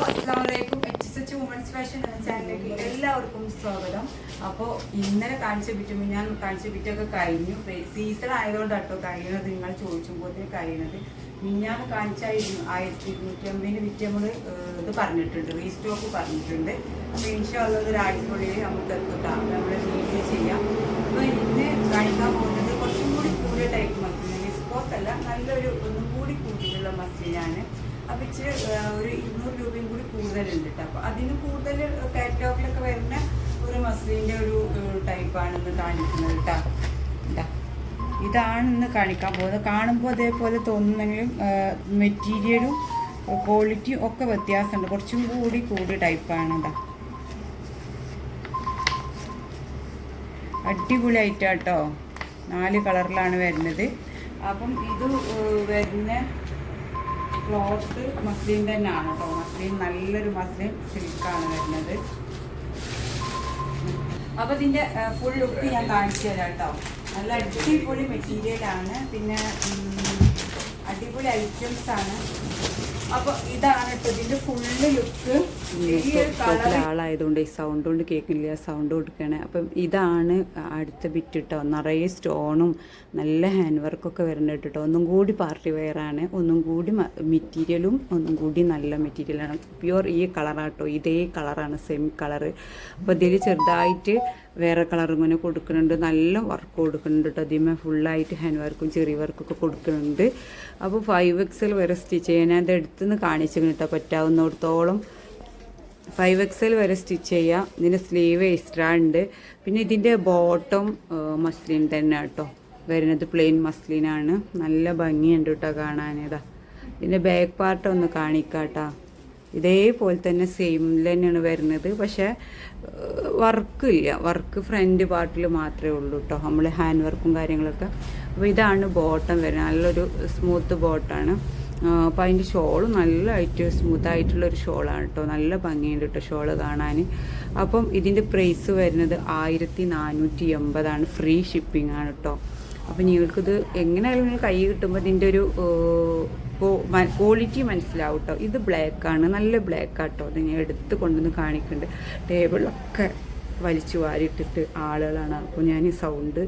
അസ്സാമലൈക്കും H S H women's fashion ചാനലിലേക്ക് എല്ലാവർക്കും സ്വാഗതം. അപ്പോൾ ഇന്നലെ കാണിച്ച ബിറ്റും ഞാൻ കാണിച്ച വിറ്റൊക്കെ കഴിഞ്ഞു. സീസൺ ആയതുകൊണ്ട് കേട്ടോ കഴിയണത് നിങ്ങൾ ചോദിച്ചുമ്പോഴത്തേക്ക് കഴിയണത്. ഞാൻ കാണിച്ച ആയിരത്തി ഇരുന്നൂറ്റി അമ്പതിന് വിറ്റ് ഇത് പറഞ്ഞിട്ടുണ്ട്. റീസ്റ്റോക്ക് പറഞ്ഞിട്ടുണ്ട്. അപ്പോൾ ഇൻഷാള്ളത് ഒരാഴ്ചക്കുള്ളിൽ നമുക്ക് എത്തുക നമ്മുടെ വീഡിയോ ചെയ്യാം. അപ്പോൾ ഇന്ന് കാണിക്കാൻ പോകുന്നത് കുറച്ചും കൂടി കൂടിയ ടൈപ്പ് മസ്ലിൻ ഡിസ്പോസ് അല്ല നല്ലൊരു ഒന്നും കൂടി കൂടിയിട്ടുള്ള മസ്ലിനാണ് അപ്പൊ ഒരു ഇരുന്നൂറ് രൂപയും കൂടി കൂടുതലുണ്ട് കേട്ടോ അപ്പൊ അതിന് കൂടുതൽ കാറ്റലോഗിലൊക്കെ വരുന്ന ഒരു മസ്ലിന്റെ ഒരു ടൈപ്പാണ് ഇന്ന് കാണിക്കുന്നത് കേട്ടോ ഇതാ ഇതാണ് കാണിക്കാൻ പോകുന്നത്. കാണുമ്പോൾ അതേപോലെ തോന്നുന്നെങ്കിലും മെറ്റീരിയലും ക്വാളിറ്റിയും ഒക്കെ വ്യത്യാസമുണ്ട്. കുറച്ചും കൂടി കൂടി ടൈപ്പാണ് ഇതാ അടിപൊളിയായിട്ടാട്ടോ നാല് കളറിലാണ് വരുന്നത്. അപ്പം ഇത് വരുന്ന ക്ലോത്ത് മസ്ലിൻ തന്നെയാണ് കേട്ടോ. മസ്ലിൻ നല്ലൊരു മസ്ലിൻ സിൽക്കാണ് വരുന്നത്. അപ്പൊ ഇതിന്റെ ഫുൾ ലുക്ക് ഞാൻ കാണിച്ചു തരാം കേട്ടോ. നല്ല അടിപൊളി മെറ്റീരിയൽ ആണ്. പിന്നെ അടിപൊളി ഐറ്റംസ് ആണ്. അപ്പൊ ഇതാണ് കേട്ടോ ഇതിന്റെ ഫുള്ള് ലുക്ക് ആളായതുകൊണ്ട് ഈ സൗണ്ട് കൊണ്ട് കേൾക്കില്ല സൗണ്ട് കൊടുക്കുകയാണ് അപ്പം ഇതാണ് അടുത്ത ബിറ്റ് കേട്ടോ നിറയെ സ്റ്റോണും നല്ല ഹാൻഡ് വർക്കൊക്കെ വരുന്നുണ്ട് കേട്ടോ. ഒന്നും കൂടി പാർട്ടി വെയറാണ് ഒന്നും കൂടി മെറ്റീരിയലും ഒന്നും കൂടി നല്ല മെറ്റീരിയലാണ് പ്യുവർ ഈ കളറാട്ടോ ഇതേ കളറാണ് സെയിം കളറ് അപ്പോൾ ഇതിൽ ചെറുതായിട്ട് വേറെ കളർ ഇങ്ങനെ കൊടുക്കുന്നുണ്ട്. നല്ല വർക്ക് കൊടുക്കുന്നുണ്ട് കേട്ടോ അതിമേ ഫുള്ളായിട്ട് ഹാൻഡ് വർക്കും ചെറിയ വർക്കൊക്കെ കൊടുക്കുന്നുണ്ട്. അപ്പോൾ ഫൈവ് എക്സൽ വരെ സ്റ്റിച്ച് ചെയ്യാൻ ഞാൻ അത് എടുത്തുനിന്ന് കാണിച്ചിരുന്നു കേട്ടോ പറ്റാവുന്നിടത്തോളം ഫൈവ് എക്സൽ വരെ സ്റ്റിച്ച് ചെയ്യാം. ഇതിന്റെ സ്ലീവ് എക്സ്ട്രാ ഉണ്ട്. പിന്നെ ഇതിന്റെ ബോട്ടം മസ്ലിൻ തന്നെ കേട്ടോ വരുന്നത് പ്ലെയിൻ മസ്ലിനാണ് നല്ല ഭംഗിയുണ്ട് കേട്ടോ കാണാനേതാ ഇതാ. ഇതിന്റെ ബാക്ക് പാർട്ട് ഒന്ന് കാണിക്കാട്ടോ. ഇതേപോലെ തന്നെ സെയിം തന്നെയാണ് വരുന്നത്. പക്ഷേ വർക്ക് ഇല്ല വർക്ക് ഫ്രണ്ട് പാർട്ടിൽ മാത്രമേ ഉള്ളൂ കേട്ടോ നമ്മൾ ഹാൻഡ് വർക്കും കാര്യങ്ങളൊക്കെ. അപ്പോൾ ഇതാണ് ബോട്ടം വരുന്നത്. നല്ലൊരു സ്മൂത്ത് ബോട്ടാണ് അപ്പോൾ അതിന്റെ ഷോൾ നല്ലതായിട്ട് സ്മൂത്ത് ആയിട്ടുള്ളൊരു ഷോളാണ് കേട്ടോ നല്ല ഭംഗിയുണ്ട് കേട്ടോ ഷോൾ കാണാൻ അപ്പം ഇതിന്റെ പ്രൈസ് വരുന്നത് ആയിരത്തി നാനൂറ്റി എൺപതാണ് ഫ്രീ ഷിപ്പിംഗ് ആണ് കേട്ടോ അപ്പോൾ നിങ്ങൾക്കിത് എങ്ങനെയായാലും നിങ്ങൾ കൈ കിട്ടുമ്പോൾ ഇതിന്റെ ഒരു ക്വാളിറ്റി മനസ്സിലാവും കേട്ടോ ഇത് ബ്ലാക്കാണ് നല്ല ബ്ലാക്ക് ആട്ടോ. ഇത് ഞാൻ എടുത്ത് കൊണ്ടുവന്ന് കാണിക്കുന്നുണ്ട് ടേബിളൊക്കെ വലിച്ചു വാരിയിട്ടിട്ട് ആളുകളാണ്. അപ്പോൾ ഞാൻ ഈ സൗണ്ട്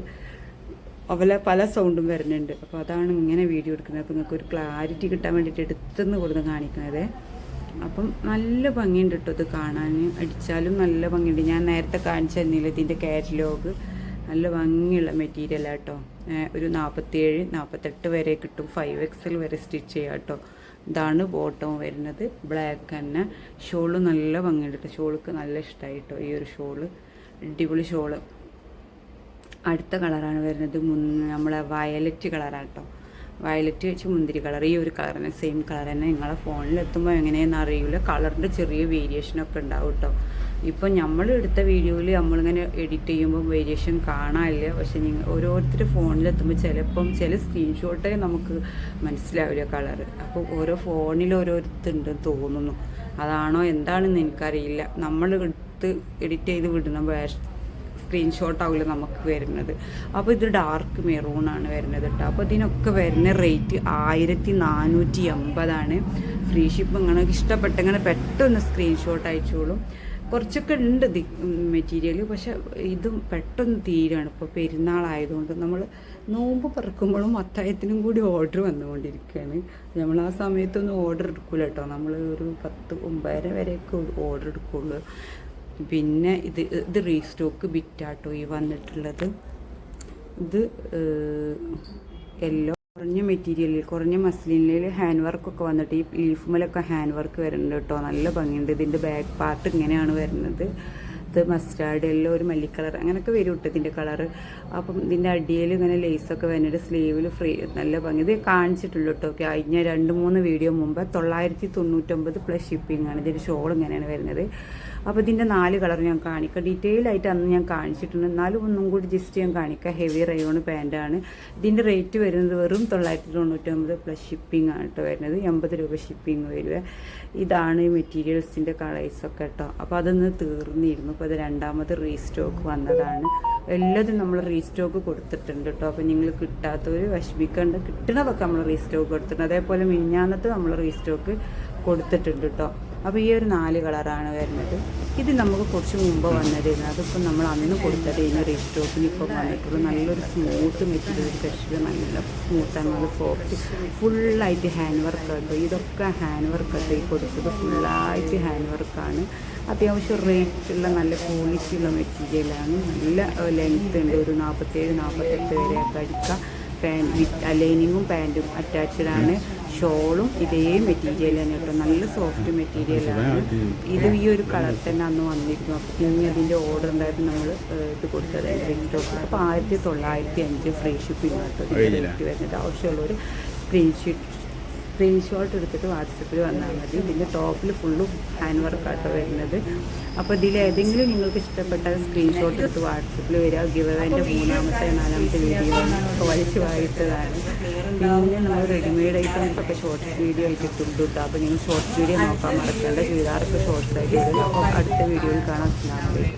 അവലെ പല സൗണ്ടും വരുന്നുണ്ട്. അപ്പോൾ അതാണ് ഇങ്ങനെ വീഡിയോ എടുക്കുന്നത്. അപ്പോൾ നിങ്ങൾക്ക് ഒരു ക്ലാരിറ്റി കിട്ടാൻ വേണ്ടിയിട്ട് എടുത്തുനിന്ന് കൊടുത്ത് കാണിക്കുന്നത്. അപ്പം നല്ല ഭംഗിയുണ്ട് കേട്ടോ ഇത് കാണാൻ. അടിച്ചാലും നല്ല ഭംഗിയുണ്ട്. ഞാൻ നേരത്തെ കാണിച്ചു തന്നില്ല ഇതിന്റെ കാറ്റലോഗ് നല്ല ഭംഗിയുള്ള മെറ്റീരിയൽ കേട്ടോ ഒരു നാൽപ്പത്തിയേഴ് നാൽപ്പത്തെട്ട് വരെ കിട്ടും. ഫൈവ് എക്സൽ വരെ സ്റ്റിച്ച് ചെയ്യാം കേട്ടോ ഇതാണ് ബോട്ടം വരുന്നത്. ബ്ലാക്ക് തന്നെ. ഷോൾ നല്ല ഭംഗിയുണ്ട് ഷോൾക്ക് നല്ല ഇഷ്ടമായി കേട്ടോ ഈ ഒരു ഷോൾ. അടിപൊളി ഷോൾ. അടുത്ത കളറാണ് വരുന്നത് മുൻ നമ്മളെ വയലറ്റ് കളറാണ് കേട്ടോ വയലറ്റ് വെച്ച് മുന്തിരി കളർ ഈ ഒരു കളർ തന്നെ സെയിം കളർ തന്നെ നിങ്ങളെ ഫോണിലെത്തുമ്പോൾ എങ്ങനെയെന്ന് അറിയില്ല കളറിന്റെ ചെറിയ വേരിയേഷനൊക്കെ ഉണ്ടാവും കേട്ടോ ഇപ്പം നമ്മൾ എടുത്ത വീഡിയോയിൽ നമ്മളിങ്ങനെ എഡിറ്റ് ചെയ്യുമ്പോൾ വേരിയേഷൻ കാണാനില്ല. പക്ഷെ നിങ്ങൾ ഓരോരുത്തർ ഫോണിലെത്തുമ്പോൾ ചിലപ്പം ചില സ്ക്രീൻഷോട്ടേ നമുക്ക് മനസ്സിലാവില്ല കളർ അപ്പോൾ ഓരോ ഫോണിൽ ഓരോരുത്തരുണ്ടെന്ന് തോന്നുന്നു. അതാണോ എന്താണെന്ന് എനിക്കറിയില്ല. നമ്മൾ എടുത്ത് എഡിറ്റ് ചെയ്ത് വിടുന്ന സ്ക്രീൻഷോട്ട് ആവില്ല നമുക്ക് വരുന്നത്. അപ്പോൾ ഇത് ഡാർക്ക് മെറൂൺ ആണ് വരുന്നത് കേട്ടോ അപ്പോൾ ഇതിനൊക്കെ വരുന്ന റേറ്റ് ആയിരത്തി നാനൂറ്റി എൺപതാണ് ഫ്രീ ഷിപ്പ് ഇങ്ങനെ ഇഷ്ടപ്പെട്ട ഇങ്ങനെ പെട്ടെന്ന് സ്ക്രീൻഷോട്ട് അയച്ചോളും. കുറച്ചൊക്കെ ഉണ്ട് മെറ്റീരിയൽ പക്ഷെ ഇതും പെട്ടെന്ന് തീരുകയാണ് ഇപ്പോൾ പെരുന്നാളായതുകൊണ്ട് നമ്മൾ നോമ്പ് പറക്കുമ്പോഴും അത്തായത്തിനും കൂടി ഓർഡർ വന്നുകൊണ്ടിരിക്കുകയാണ്. നമ്മൾ ആ സമയത്തൊന്നും ഓർഡർ എടുക്കില്ല കേട്ടോ നമ്മൾ ഒരു പത്ത് ഒമ്പതര വരെയൊക്കെ ഓർഡർ എടുക്കുള്ളൂ. പിന്നെ ഇത് ഇത് റീസ്റ്റോക്ക് ബിറ്റാട്ടോ ഈ വന്നിട്ടുള്ളത്. ഇത് യെല്ലോ കുറഞ്ഞ മെറ്റീരിയലിൽ കുറഞ്ഞ മസ്ലിനിൽ ഹാൻഡ് വർക്കൊക്കെ വന്നിട്ട് ഈ ലീഫ് മലൊക്കെ ഹാൻഡ് വർക്ക് വരുന്നുണ്ട് കേട്ടോ. നല്ല ഭംഗിയുണ്ട്. ഇതിന്റെ ബാക്ക് പാർട്ട് ഇങ്ങനെയാണ് വരുന്നത്. ഇത് മസ്റ്റാർഡ് എല്ലാം ഒരു മല്ലിക്കളർ അങ്ങനെയൊക്കെ വരും കേട്ടോ ഇതിന്റെ കളറ് അപ്പം ഇതിന്റെ അടിയിൽ ഇങ്ങനെ ലേസൊക്കെ വരുന്നുണ്ട്. സ്ലീവിൽ ഫ്രീ നല്ല ഭംഗി. ഇത് കാണിച്ചിട്ടുള്ളൂ കേട്ടോ. കഴിഞ്ഞ രണ്ട് മൂന്ന് വീഡിയോ മുമ്പ് തൊള്ളായിരത്തി തൊണ്ണൂറ്റൊമ്പത് പ്ലസ് ഷിപ്പിംഗ് ആണ്. ഇതിന്റെ ഷോൾ ഇങ്ങനെയാണ് വരുന്നത്. അപ്പോൾ ഇതിന്റെ നാല് കളർ ഞാൻ കാണിക്കാം. ഡീറ്റെയിൽ ആയിട്ട് അന്ന് ഞാൻ കാണിച്ചിട്ടുണ്ട്. എന്നാലും ഒന്നും കൂടി ജസ്റ്റ് ഞാൻ കാണിക്കാം. ഹെവി റയോൺ പാന്റാണ് ഇതിന്റെ റേറ്റ് വരുന്നത് വെറും തൊള്ളായിരത്തി തൊണ്ണൂറ്റൊമ്പത് പ്ലസ് ഷിപ്പിംഗ് ആണ് കേട്ടോ വരുന്നത്. എൺപത് രൂപ ഷിപ്പിംഗ് വരിക ഇതാണ് മെറ്റീരിയൽസിന്റെ കളേഴ്സൊക്കെ കേട്ടോ അപ്പോൾ അതൊന്ന് തീർന്നിരുന്നു. അപ്പോൾ അത് രണ്ടാമത് റീസ്റ്റോക്ക് വന്നതാണ്. എല്ലാതും നമ്മൾ റീസ്റ്റോക്ക് കൊടുത്തിട്ടുണ്ട് കേട്ടോ അപ്പോൾ നിങ്ങൾ കിട്ടാത്തവർ വിഷമിക്കേണ്ട. കിട്ടണതൊക്കെ നമ്മൾ റീസ്റ്റോക്ക് കൊടുത്തിട്ടുണ്ട്. അതേപോലെ മിനിഞ്ഞാന്നത്ത് നമ്മൾ റീസ്റ്റോക്ക് കൊടുത്തിട്ടുണ്ട് കേട്ടോ അപ്പോൾ ഈ ഒരു നാല് കളറാണ് വരുന്നത്. ഇത് നമുക്ക് കുറച്ച് മുമ്പ് വന്നതായിരുന്നു. അതിപ്പോൾ നമ്മൾ അന്ന് കൊടുത്തതായിരുന്നു റീസ്റ്റോക്കിന് ഇപ്പോൾ വന്നിട്ടുള്ളൂ. നല്ലൊരു സ്മൂത്ത് മെറ്റീരിയൽ കഷ്ടം നല്ല സ്മൂത്താണ് നല്ല സോഫ്റ്റ് ഫുള്ളായിട്ട് ഹാൻഡ് വർക്ക് കേട്ടോ ഇതൊക്കെ ഹാൻഡ് വർക്ക് കേട്ടോ ഈ കൊടുത്തത് ഫുള്ളായിട്ട് ഹാൻഡ് വർക്കാണ് അത്യാവശ്യം റേറ്റുള്ള നല്ല ക്വാളിറ്റി ഉള്ള മെറ്റീരിയലാണ് നല്ല ലെങ്ത് ഉണ്ട്. ഒരു നാൽപ്പത്തേഴ് നാൽപ്പത്തെട്ട് വരെയൊക്കെ അടിക്കാം പാൻ വിത്ത് ലൈനിങ്ങും പാന്റും അറ്റാച്ച്ഡ് ആണ്. ഷോളും ഇതേ മെറ്റീരിയൽ തന്നെ കേട്ടോ. നല്ല സോഫ്റ്റ് മെറ്റീരിയലാണ് ഇത് ഈ ഒരു കളർ തന്നെ അന്ന് വന്നിരുന്നു. അപ്പം പിന്നെ അതിന്റെ ഓർഡർ ഉണ്ടായിരുന്നു നമ്മൾ ഇത് കൊടുത്തത് സ്റ്റോക്ക് അപ്പോൾ ആയിരത്തി തൊള്ളായിരത്തി അഞ്ച് ഫ്രീ ഷിപ്പിംഗ് കേട്ടോ. വരുന്നത്. ആവശ്യമുള്ളൊരു സ്ക്രീൻഷീറ്റ് സ്ക്രീൻഷോട്ട് എടുത്തിട്ട് വാട്സപ്പിൽ വന്നാൽ മതി. ഇതിന്റെ ടോപ്പിൽ ഫുള്ളും ഹാൻഡ് വർക്കാട്ടോ വരുന്നത്. അപ്പോൾ ഇതിൽ ഏതെങ്കിലും നിങ്ങൾക്ക് ഇഷ്ടപ്പെട്ട സ്ക്രീൻഷോട്ട് എടുത്ത് വാട്സപ്പിൽ വരിക. ഗിവവേന്റെ മൂന്നാമത്തെ നാലാമത്തെ വീഡിയോ അപ്പോൾ വലിച്ചു വായിട്ടതാണ് പിന്നെ നമ്മൾ റെഡിമെയ്ഡ് ഐറ്റംസ് ഒക്കെ ഷോർട്സ് വീഡിയോ ആയിട്ട് ഇട്ടുണ്ട് കേട്ടോ. അപ്പോൾ നിങ്ങൾ ഷോർട്സ് വീഡിയോ നോക്കാൻ മറക്കേണ്ട. ചുരിദാർക്ക് ഷോർട്സ് ആയിട്ട് അപ്പോൾ അടുത്ത വീഡിയോയിൽ കാണാം. അസ്സലാമു അലൈക്കും.